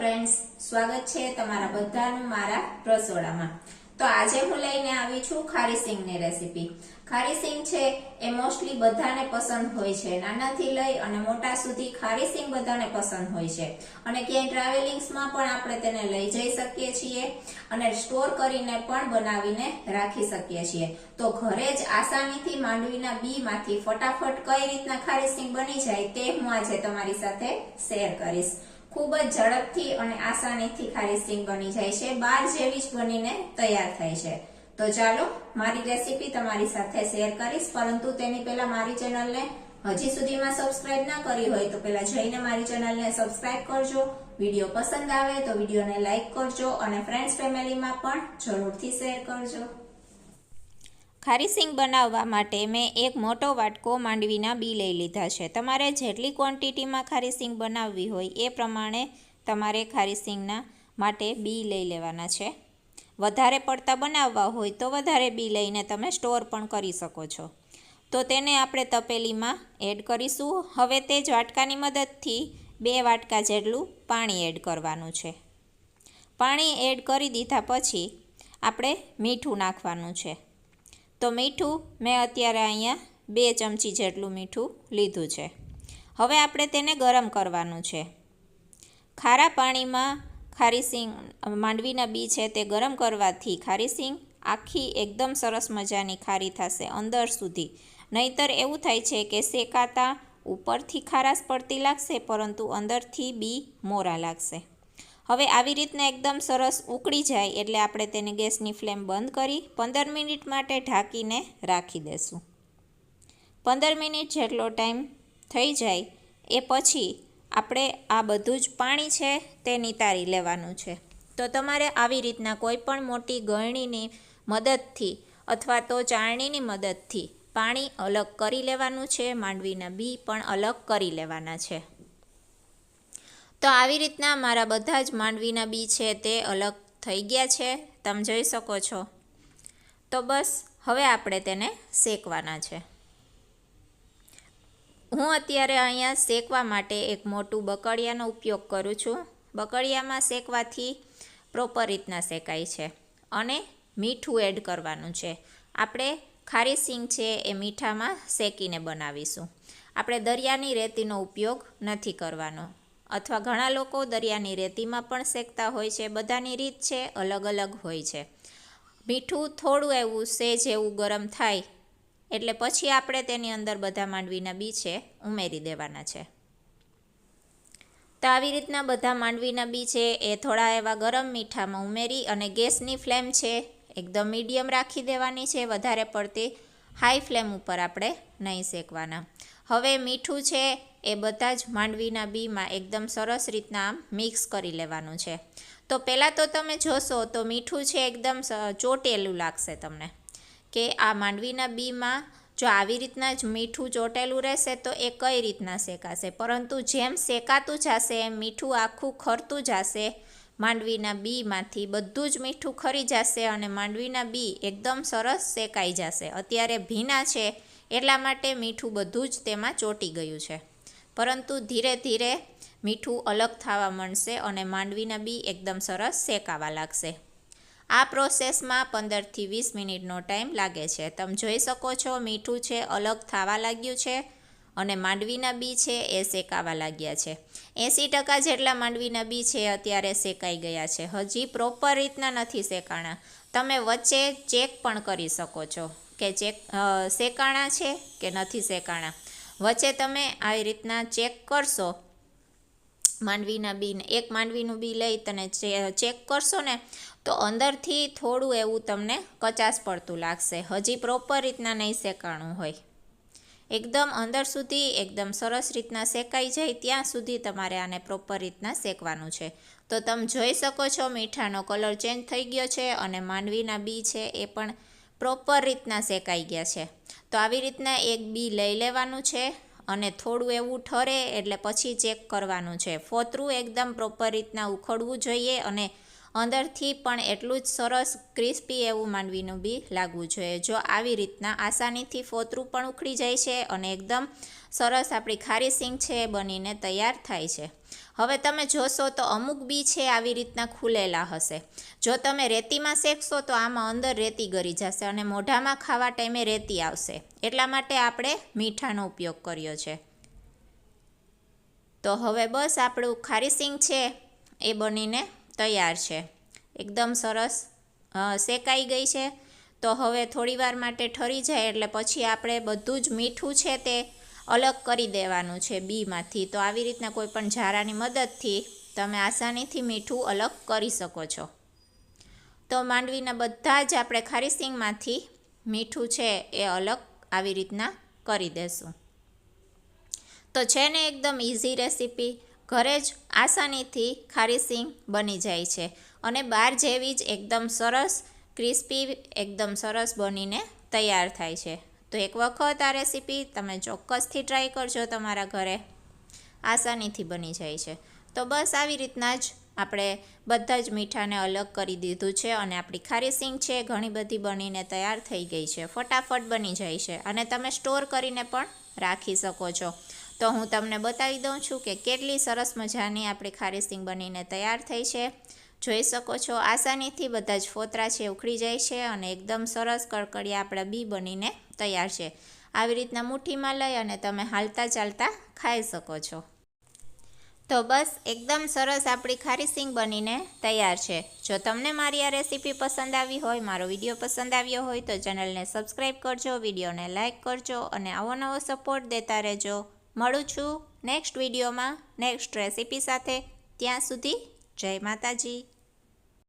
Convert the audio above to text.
Friends સ્વાગત છે તમારા બધાનું મારા રસોડામાં. તો આજે હું લઈને આવી છું ખારી સિંગની રેસીપી ખારી સિંગ છે એ મોસ્ટલી બધાને પસંદ હોય છે. નાનાથી લઈ અને મોટા સુધી ખારી સિંગ બધાને પસંદ હોય છે. અને ક્યાંય ટ્રાવેલિંગ્સમાં પણ આપણે તેને લઈ જઈ શકીએ છીએ અને સ્ટોર કરીને પણ બનાવીને રાખી શકીએ છીએ. તો ઘરે જ આસાનીથી માંડવીના બીમાંથી ફટાફટ કઈ રીતના ખારી સિંગ બની જાય તે હું આજે તમારી સાથે શેર કરીશ. ખૂબ જ ઝડપથી અને આસાનીથી ખારી સિંગ બની જાય છે. બાર જેવી જ બનીને તૈયાર થાય છે. તો ચાલો મારી રેસીપી તમારી સાથે શેર કરીશ. પરંતુ તેની પહેલા મારી ચેનલને હજી સુધીમાં સબસ્ક્રાઇબ ના કરી હોય તો પહેલા જઈને મારી ચેનલને સબસ્ક્રાઇબ કરજો. વીડિયો પસંદ આવે તો વિડીયોને લાઇક કરજો અને ફ્રેન્ડ્સ ફેમિલીમાં પણ જરૂરથી શેર કરજો. ખારી સિંગ બનાવવા માટે મેં એક મોટો વાટકો માંડવીના બી લઈ લીધા છે. તમારે જેટલી ક્વોન્ટિટીમાં ખારી સિંગ બનાવવી હોય એ પ્રમાણે તમારે ખારી સિંગના માટે બી લઈ લેવાના છે. વધારે પડતા બનાવવા હોય તો વધારે બી લઈને તમે સ્ટોર પણ કરી શકો છો. તો તેને આપણે તપેલીમાં એડ કરીશું. હવે તે જ વાટકાની મદદથી બે વાટકા જેટલું પાણી એડ કરવાનું છે. પાણી એડ કરી દીધા પછી આપણે મીઠું નાખવાનું છે. તો મીઠું મેં અત્યારે અહીંયા બે ચમચી જેટલું મીઠું લીધું છે. હવે આપણે તેને ગરમ કરવાનું છે. ખારા પાણીમાં ખારી સિંગ, માંડવીના બી છે તે ગરમ કરવાથી ખારી સિંગ આખી એકદમ સરસ મજાની ખારી થશે અંદર સુધી. નહીતર એવું થાય છે કે શેકાતા ઉપરથી ખારાશ પડતી લાગશે, પરંતુ અંદરથી બી મોરા લાગશે. હવે આવી રીતના એકદમ સરસ ઉકળી જાય એટલે આપણે તેને ગેસની ફ્લેમ બંધ કરી પંદર મિનિટ માટે ઢાંકીને રાખી દેશું. પંદર મિનિટ જેટલો ટાઈમ થઈ જાય એ પછી આપણે આ બધું જ પાણી છે તે નિતારી લેવાનું છે. તો તમારે આવી રીતના કોઈ પણ મોટી ગળણીની મદદથી અથવા તો ચાળણીની મદદથી પાણી અલગ કરી લેવાનું છે, માંડવીના બી પણ અલગ કરી લેવાના છે. તો આવી રીતના મારા બધા જ માંડવીના બી છે તે અલગ થઈ ગયા છે. તમે જોઈ શકો છો. તો બસ, હવે આપણે તેને શેકવાના છે. હું અત્યારે અહીંયા શેકવા માટે એક મોટું બકડિયાનો ઉપયોગ કરું છું. બકડિયામાં શેકવાથી પ્રોપર રીતના શેકાય છે અને મીઠું એડ કરવાનું છે. આપણે ખારી સિંગ છે એ મીઠામાં શેકીને બનાવીશું. આપણે દરિયાની રેતીનો ઉપયોગ નથી કરવાનો. અથવા ઘણા લોકો દરિયાની રેતીમાં પણ શેકતા હોય છે. બધાની રીત છે, અલગ અલગ હોય છે. મીઠું થોડું એવું સેજ એવું ગરમ થાય એટલે પછી આપણે તેની અંદર બધા માંડવીના બી છે, ઉમેરી દેવાના છે. તો આવી રીતના બધા માંડવીના બી છે, એ થોડા એવા ગરમ મીઠામાં ઉમેરી અને ગેસની ફ્લેમ છે, એકદમ મીડિયમ રાખી દેવાની છે, વધારે પડતી હાઈ ફ્લેમ ઉપર આપણે નહીં શેકવાના. હવે મીઠું છે એ બધા જ માંડવીના બીમાં એકદમ સરસ રીતના આમ મિક્સ કરી લેવાનું છે. તો પહેલાં તો તમે જોશો તો મીઠું છે એકદમ ચોટેલું લાગશે તમને. કે આ માંડવીના બીમાં જો આવી રીતના જ મીઠું ચોટેલું રહેશે તો એ કઈ રીતના શેકાશે? પરંતુ જેમ શેકાતું જશે, એમ મીઠું આખું ખરતું જશે. માંડવીના બીમાંથી બધું જ મીઠું ખરી જશે અને માંડવીના બી એકદમ સરસ શેકાઈ જશે. અત્યારે ભીના છે, એટલા માટે મીઠું બધું જ તેમાં ચોંટી ગયું છે. પરંતુ ધીરે ધીરે મીઠું અલગ થવા માંડશે અને માંડવીના બી એકદમ સરસ શેકાવા લાગશે. આ પ્રોસેસમાં પંદરથી વીસ મિનિટનો ટાઈમ લાગે છે. તમે જોઈ શકો છો મીઠું છે, અલગ થવા લાગ્યું છે અને માંડવીના બી છે એ શેકાવા લાગ્યા છે. એંસી ટકા જેટલા માંડવીના બી છે અત્યારે શેકાઈ ગયા છે. હજી પ્રોપર રીતના નથી શેકાણા. તમે વચ્ચે ચેક પણ કરી શકો છો કે ચેક શેકાણા છે કે નથી શેકાણા. વચ્ચે તમે આવી રીતના ચેક કરશો. માંડવીના બીને એક માંડવીનું બી લઈ તને ચેક કરશો ને, તો અંદરથી થોડું એવું તમને કચાશ પડતું લાગશે. હજી પ્રોપર રીતના નહીં શેકાણું હોય. એકદમ અંદર સુધી, એકદમ સરસ રીતના શેકાઈ જાય ત્યાં સુધી તમારે આને પ્રોપર રીતના શેકવાનું છે. તો તમે જોઈ શકો છો મીઠાનો કલર ચેન્જ થઈ ગયો છે અને માંડવીના બી છે એ પણ પ્રોપર રીતના શેકાઈ ગયા છે. તો આવી રીતના એક બી લઈ લેવાનું છે અને થોડું એવું ઠરે એટલે પછી ચેક કરવાનું છે. ફોતરું એકદમ પ્રોપર રીતના ઉખડવું જોઈએ અને અંદરથી પણ એટલું જ સરસ, ક્રિસ્પી એવું માંડવીનું બી લાગવું જોઈએ. જો આવી રીતના આસાનીથી ફોતરું પણ ઉખડી જાય છે અને એકદમ સરસ આપણી ખારી સિંગ છે એ બનીને તૈયાર થાય છે. હવે તમે જોશો તો અમુક બી છે આવી રીતના ખુલેલા હશે. જો તમે રેતીમાં શેકશો તો આમાં અંદર રેતી ગરી જશે અને મોઢામાં ખાવા ટાઈમે રેતી આવશે. એટલા માટે આપણે મીઠાનો ઉપયોગ કર્યો છે. તો હવે બસ આપણું ખારી સિંગ છે એ બનીને તૈયાર છે. એકદમ સરસ. શેકાઈ ગઈ છે. તો હવે થોડીવાર માટે ઠરી જાય એટલે પછી આપણે બધું જ મીઠું છે તે અલગ કરી દેવાનું છે બીમાંથી. તો આવી રીતના કોઈપણ ઝારાની મદદથી તમે આસાનીથી મીઠું અલગ કરી શકો છો. તો માંડવીના બધા જ આપણે ખારી સિંગમાંથી મીઠું છે એ અલગ આવી રીતના કરી દેશું. તો છે ને એકદમ ઇઝી રેસીપી ઘરે જ આસાનીથી ખારી સિંગ બની જાય છે અને બહાર જેવી જ એકદમ સરસ, ક્રિસ્પી, એકદમ સરસ બનીને તૈયાર થાય છે. તો એક વખત આ રેસીપી તમે ચોક્કસથી ટ્રાય કરજો તમારા ઘરે. આસાનીથી બની જાય છે. તો બસ આવી રીતના જ આપણે બધા જ મીઠાને અલગ કરી દીધું છે અને આપણી ખારી સિંગ છે ઘણી બધી બનીને તૈયાર થઈ ગઈ છે. ફટાફટ બની જાય છે અને તમે સ્ટોર કરીને પણ રાખી શકો છો. તો હું તમને બતાવી દઉં છું કે કેટલી સરસ મજાની આપણી ખારી સિંગ બનીને તૈયાર થઈ છે. જોઈ શકો છો, આસાનીથી બધા જ ફોતરા છે, ઉખડી જાય છે અને એકદમ સરસ કડકડિયા આપણા બી બનીને તૈયાર છે. આવી રીતના મુઠ્ઠીમાં લઈ અને તમે હાલતા ચાલતા ખાઈ શકો છો. તો બસ, એકદમ સરસ આપણી ખારી સિંગ બનીને તૈયાર છે. જો તમને મારી આ રેસીપી પસંદ આવી હોય, મારો વીડિયો પસંદ આવ્યો હોય તો ચેનલને સબસ્ક્રાઈબ કરજો, વિડીયોને લાઇક કરજો અને આવો નવો સપોર્ટ દેતા રહેજો. મળું છું નેક્સ્ટ વિડીયોમાં નેક્સ્ટ રેસીપી સાથે. ત્યાં સુધી જય માતાજી.